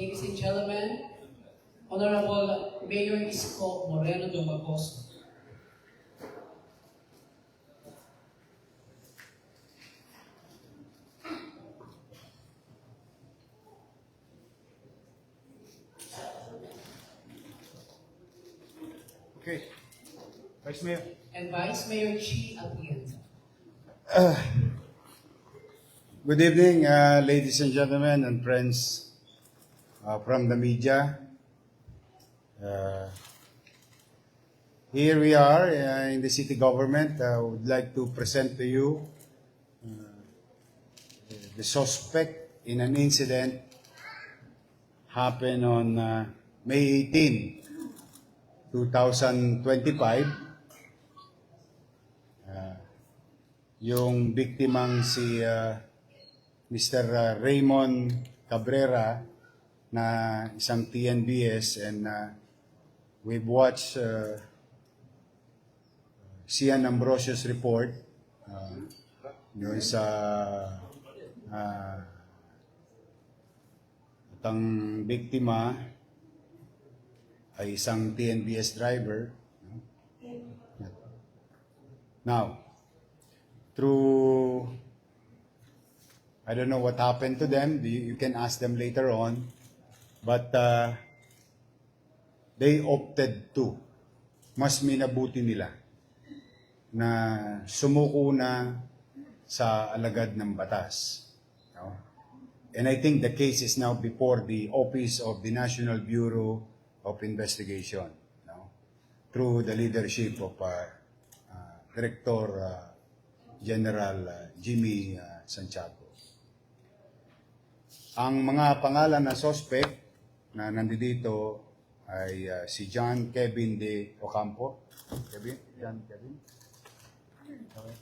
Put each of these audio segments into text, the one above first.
Ladies and gentlemen, Honorable Mayor Isko Moreno Dumagos. Okay. Vice Mayor. and Vice Mayor Chi Atienza. Good evening, uh, ladies and gentlemen and friends uh, from the media. Uh, here we are uh, in the city government. I would like to present to you uh, the suspect in an incident happened on uh, May 18, 2025. Uh, yung biktimang si uh, Mr. uh, Raymond Cabrera na isang TNBS and uh, we've watched uh, Sian Ambrosius report uh, yun sa uh, at ang biktima ay isang TNBS driver. Now, through I don't know what happened to them. You you can ask them later on. But uh, they opted to. Mas minabuti nila na sumuko na sa alagad ng batas. No? And I think the case is now before the Office of the National Bureau of Investigation. No? Through the leadership of uh, uh, Director uh, General uh, Jimmy uh, Santiago. Ang mga pangalan ng suspect na nandito ay uh, si John Kevin de Ocampo. Kevin? John Kevin? Okay.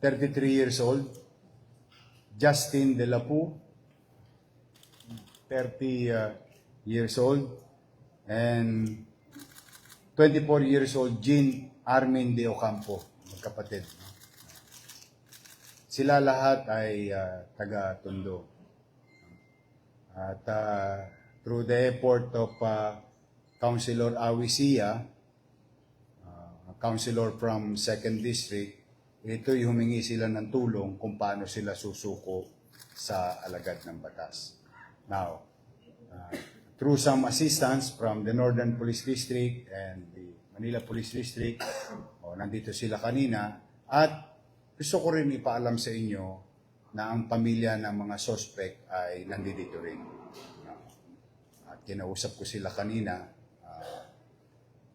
33 years old. Justin De La Poo, 30 uh, years old. And 24 years old Jean Armin De Ocampo, magkapatid. Sila lahat ay uh, taga-Tondo. At uh, through the effort of uh, Councilor Awisia, uh, councilor from 2nd District, ito'y humingi sila ng tulong kung paano sila susuko sa alagad ng batas. Now, uh, through some assistance from the Northern Police District and the Manila Police District, o nandito sila kanina, at gusto ko rin ipaalam sa inyo na ang pamilya ng mga suspect ay nandito rin. At kinausap ko sila kanina. Uh,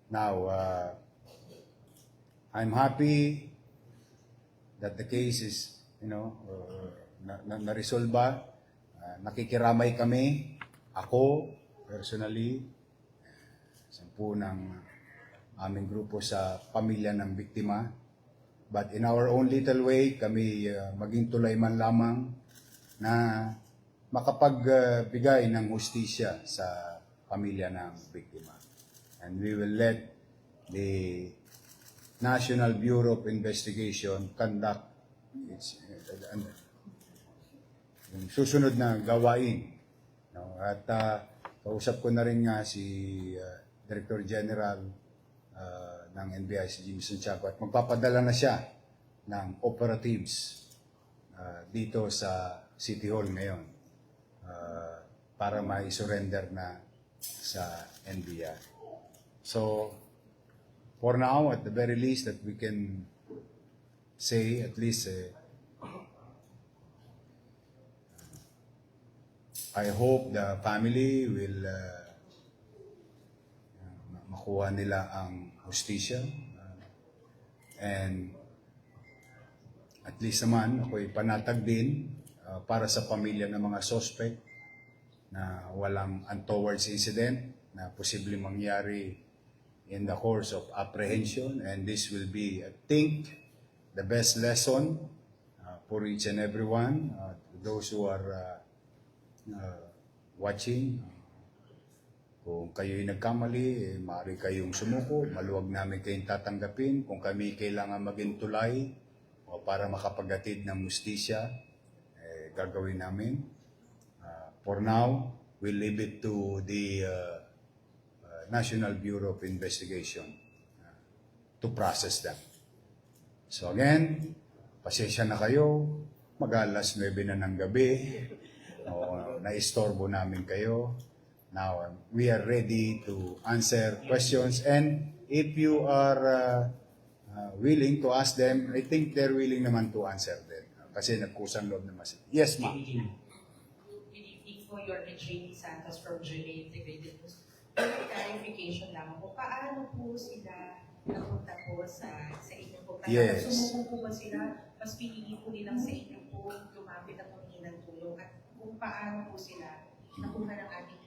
now, uh, I'm happy that the case is, you know, uh, na, na, na-resolba. Uh, nakikiramay kami. Ako, personally, sampu ng aming grupo sa pamilya ng biktima. But in our own little way, kami uh, maging tulay man lamang na makapagbigay ng hustisya sa pamilya ng biktima. And we will let the National Bureau of Investigation conduct its uh, uh, yung susunod na gawain. No? At uh, kausap ko na rin nga si uh, Director General uh, ng NBI, si Jimmy Santiago, at magpapadala na siya ng operatives uh, dito sa City Hall ngayon uh, para ma-surrender na sa NBI. So, for now, at the very least, that we can say at least uh, I hope the family will uh, makuha nila ang hustisya. Uh, and at least naman, ako'y panatag din uh, para sa pamilya ng mga suspect na walang untowards incident na posibleng mangyari in the course of apprehension and this will be, I think, the best lesson uh, for each and everyone, uh, those who are uh, uh, watching. Kung kayo'y nagkamali, eh, maaari kayong sumuko, maluwag namin kayong tatanggapin. Kung kami kailangan maging tulay o para makapagatid ng mustisya, eh, gagawin namin. Uh, for now, we'll leave it to the uh, uh, National Bureau of Investigation uh, to process them. So again, pasensya na kayo, mag-alas 9 na ng gabi, o, na-istorbo namin kayo. Now, um, we are ready to answer questions and if you are uh, uh, willing to ask them, I think they're willing naman to answer them. Kasi nagkusang loob naman sila. Yes, ma'am. Good evening po, your Jane Santos from GMA Integrated News. Clarification lang po, paano po sila napunta po sa, sa inyo po? Kaya Yes. sumuko po ba sila, mas pinili po nilang sa inyo po lumapit at humingi ng tulong at kung paano po sila nakuha ng ating.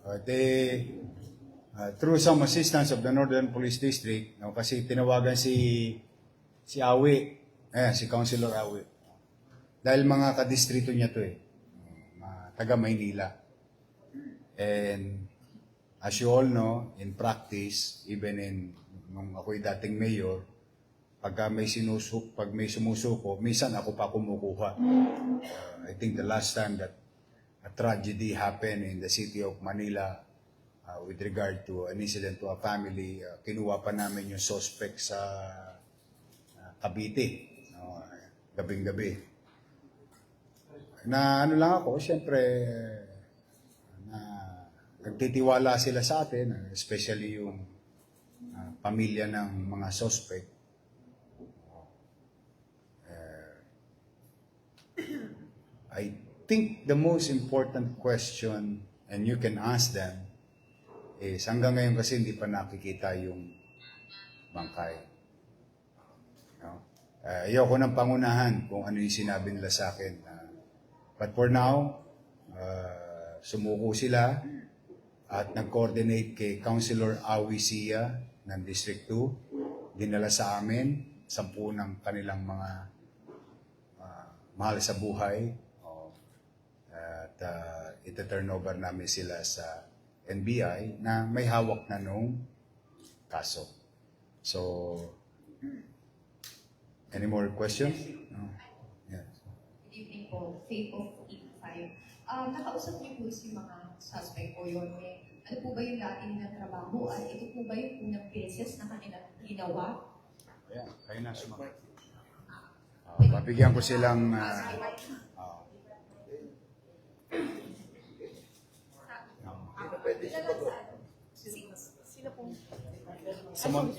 Uh, they, uh, through some assistance of the Northern Police District, no, kasi tinawagan si si Awi, eh, si Councilor Awi. Dahil mga kadistrito niya to eh, mga taga Maynila. And as you all know, in practice, even in nung ako'y dating mayor, pagka may sinusuk, pag may sumusuko, minsan ako pa kumukuha. Uh, I think the last time that a tragedy happened in the city of Manila uh, with regard to an incident to a family, uh, kinuha pa namin yung suspect sa uh, Cavite, no, gabing-gabi. Na ano lang ako, siyempre, na nagtitiwala sila sa atin, especially yung uh, pamilya ng mga suspect. I think the most important question, and you can ask them, is hanggang ngayon kasi hindi pa nakikita yung bangkay. No? Uh, ayoko ng pangunahan kung ano yung sinabi nila sa akin. Uh, but for now, uh, sumuko sila at nag-coordinate kay Councilor Awi Sia ng District 2. Dinala sa amin, sampu ng kanilang mga uh, mahal sa buhay. Uh, ita-turn over namin sila sa NBI na may hawak na nung kaso. So, any more questions? No? Yes. Good evening po, Faith of 85. Um, nakausap niyo po si mga suspect po yun. Eh, ano po ba yung dating na trabaho at ito po ba yung unang beses na kanilang ginawa? Ayan, kayo na sumagot. Uh, babigyan ko silang uh, Sino po? Someone,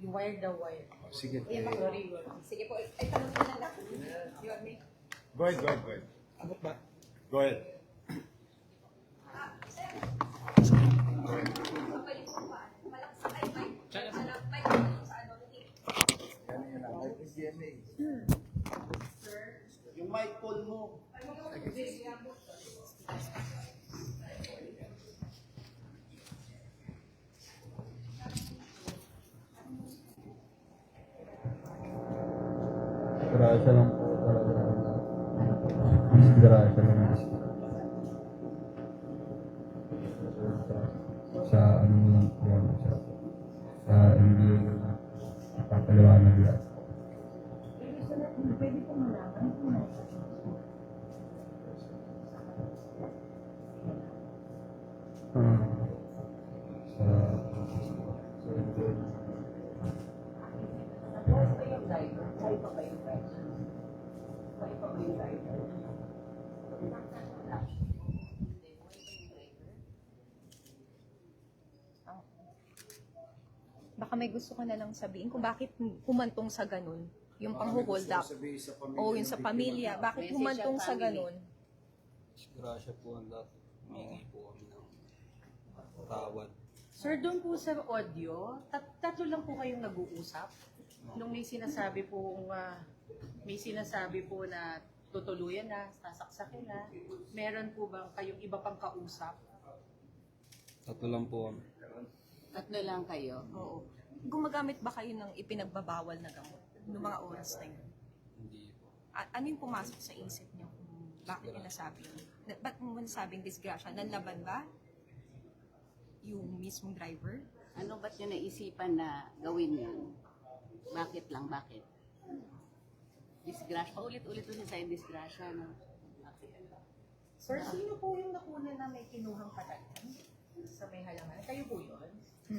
You wire the wire. Oh, sige. Sorry, wire. Sige po, ay tanong ko na lang. Yun, may Go ahead, go ahead, go ahead. Go ahead. realidad. Baka may gusto ko na lang sabihin kung bakit humantong sa ganun. Yung pang-hold up. O yung sa pamilya. Bakit humantong sa ganun? Disgrasya po ang lahat. Humingi po kami ng tawad. Sir, doon po sa audio, tat- tatlo lang po kayong nag-uusap. Nung may sinasabi po, may sinasabi po na tutuluyan na, sasaksakin na, meron po bang kayong iba pang kausap? Tatlo lang po kami. Tatlo lang kayo. Oo. Gumagamit ba kayo ng ipinagbabawal na gamot noong mga oras na yun? Hindi po. A- ano yung pumasok sa isip niyo? kung Bakit niyo nasabi yun? Na- Ba't mo nasabing disgrasya? Nanlaban ba? Yung mismong driver? Ano ba't nyo naisipan na gawin yun? Bakit lang, bakit? disgrasya. Paulit-ulit po siya sa disgrasya, no? Sir, sino po yung nakuna na may kinuhang patayan sa may halangan? Kayo po yun? Sa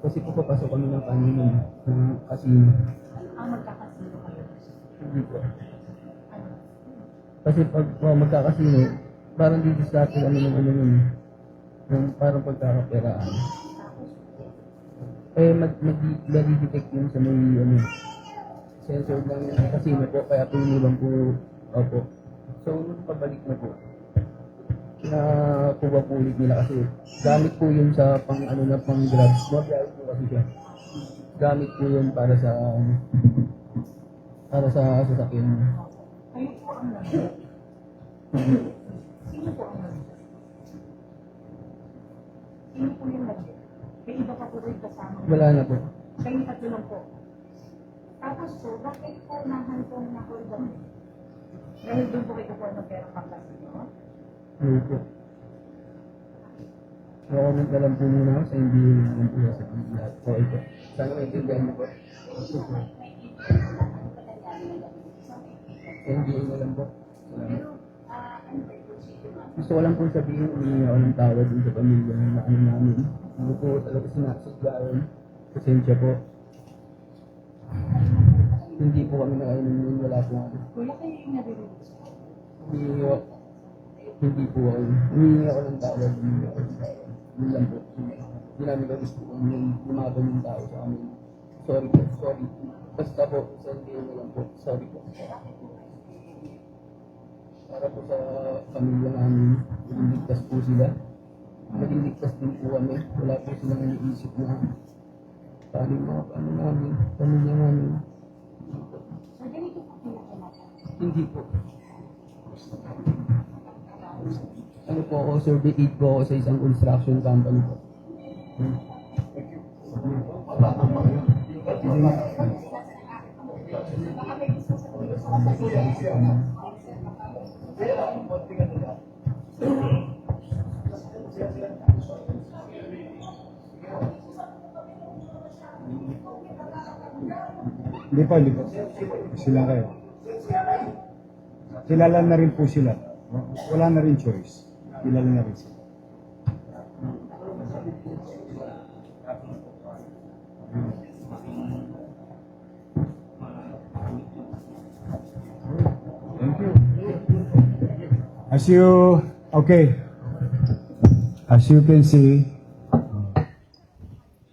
Kasi po papasok kami ng kanina ng casino. Ang magkakasino kayo. Hindi po. Kasi pag oh, magkakasino, parang dito sa atin ano ng ano nun, yung parang pagkakaperaan. Eh, mag, mag, mag-detect yun sa may, ano, sensor lang yung casino po, kaya po iniwan po, opo. So, nung pabalik na po, na ulit nila kasi gamit po yun sa pang ano na pang grab. Mabiyahe po kasi siya. Gamit po yun para sa para sa sasakyan. Kayo po ang Sino po ang Sino po yung nag May iba pa po rin kasama. Wala na po. Kayong tatlo lang po. Tapos po, bakit po nahantong na hold up? Dahil doon po kayo kukuha ng pera pangkas niyo? Ano po. Nakamit na lang po muna ako sa hindi naman po sa lahat. So, ito. Sana maintindihan niyo po. Sa hindi na lang po. Salamat. Gusto ko lang pong sabihin, umingi ako ng tawad dun sa pamilya na ano namin. Hindi po talaga sinasadya yun. Pasensya po. Hindi po kami nakainom yun, wala po ako. Kuya kayo yung nabibigis po. Humingi ako. Hindi po ako. Humingi ako ng tawad. Humingi ako ng tawad. Yun lang po. Hindi namin ka gusto kung yung lumaban yung tao sa amin. Sorry po. Sorry. Basta po. Send na lang po. Sorry po. Para po sa pamilya namin. Maging ligtas po sila. Maging ligtas din po kami. Wala po silang iniisip na paano mga paano namin. Pamilya namin. Sir, ganito po pinakamasan. Hindi po. Ano po ako, survey po ako sa isang construction company po. Hmm. Hindi po, hindi po. Sila kayo. Kilala na rin po sila. Wala na rin choice. Kilala na rin sila. As you, okay. As you can see,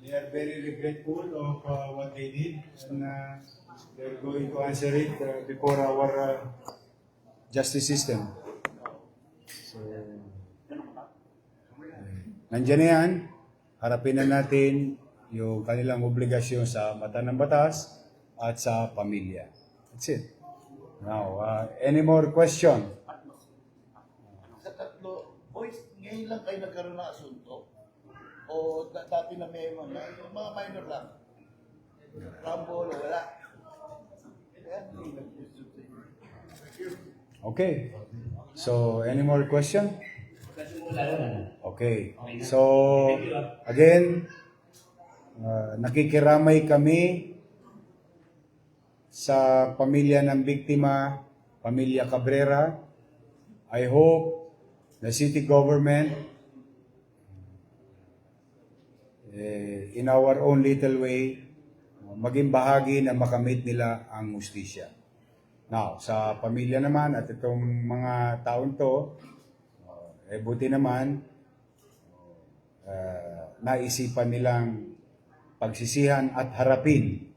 They are very regretful of uh, what they did and uh, they're going to answer it uh, before our uh, justice system. So, nandiyan na yan. Harapin na natin yung kanilang obligasyon sa mata ng batas at sa pamilya. That's it. Now, uh, any more question? sa tatlo, boys, ngayon lang kayo nagkaroon ng asunto? O da- dati na may mga, mga minor lang? Rumble wala? Okay. So, any more question? Okay. So, again, uh, nakikiramay kami sa pamilya ng biktima, pamilya Cabrera. I hope the city government, eh, in our own little way, maging bahagi na makamit nila ang justisya. Now, sa pamilya naman at itong mga taon to, eh buti naman, uh, naisipan nilang pagsisihan at harapin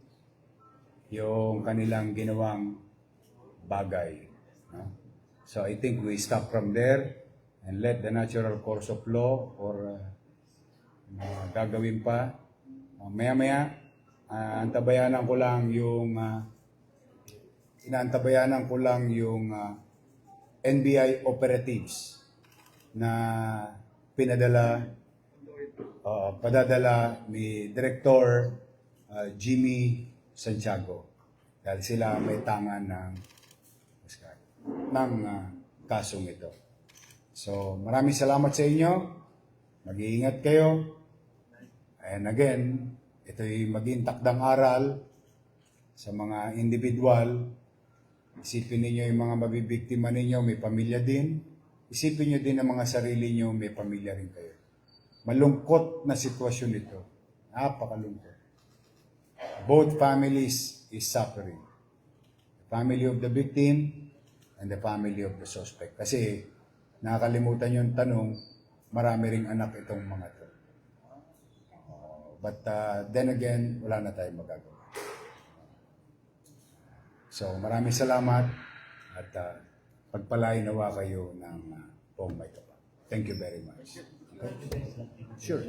yung kanilang ginawang bagay. no? So I think we stop from there and let the natural course of law or uh, uh, gagawin pa. Uh, maya-maya, uh, antabayanan ko lang yung uh, inaantabayanan ko lang yung uh, NBI operatives na pinadala uh, padadala ni Director uh, Jimmy Santiago dahil sila may tangan ng ng ah, kasong ito. So, maraming salamat sa inyo. Mag-iingat kayo. And again, ito'y maging takdang aral sa mga individual. Isipin ninyo yung mga mabibiktima ninyo, may pamilya din. Isipin nyo din ang mga sarili nyo, may pamilya rin kayo. Malungkot na sitwasyon ito. Napakalungkot. Both families is suffering. The family of the victim and the family of the suspect. Kasi nakakalimutan yung tanong, marami ring anak itong mga to. Uh, but uh, then again, wala na tayong magagawa. So maraming salamat at uh, pagpalain nawa kayo ng uh, kapal. Thank you very much. Okay? Sure.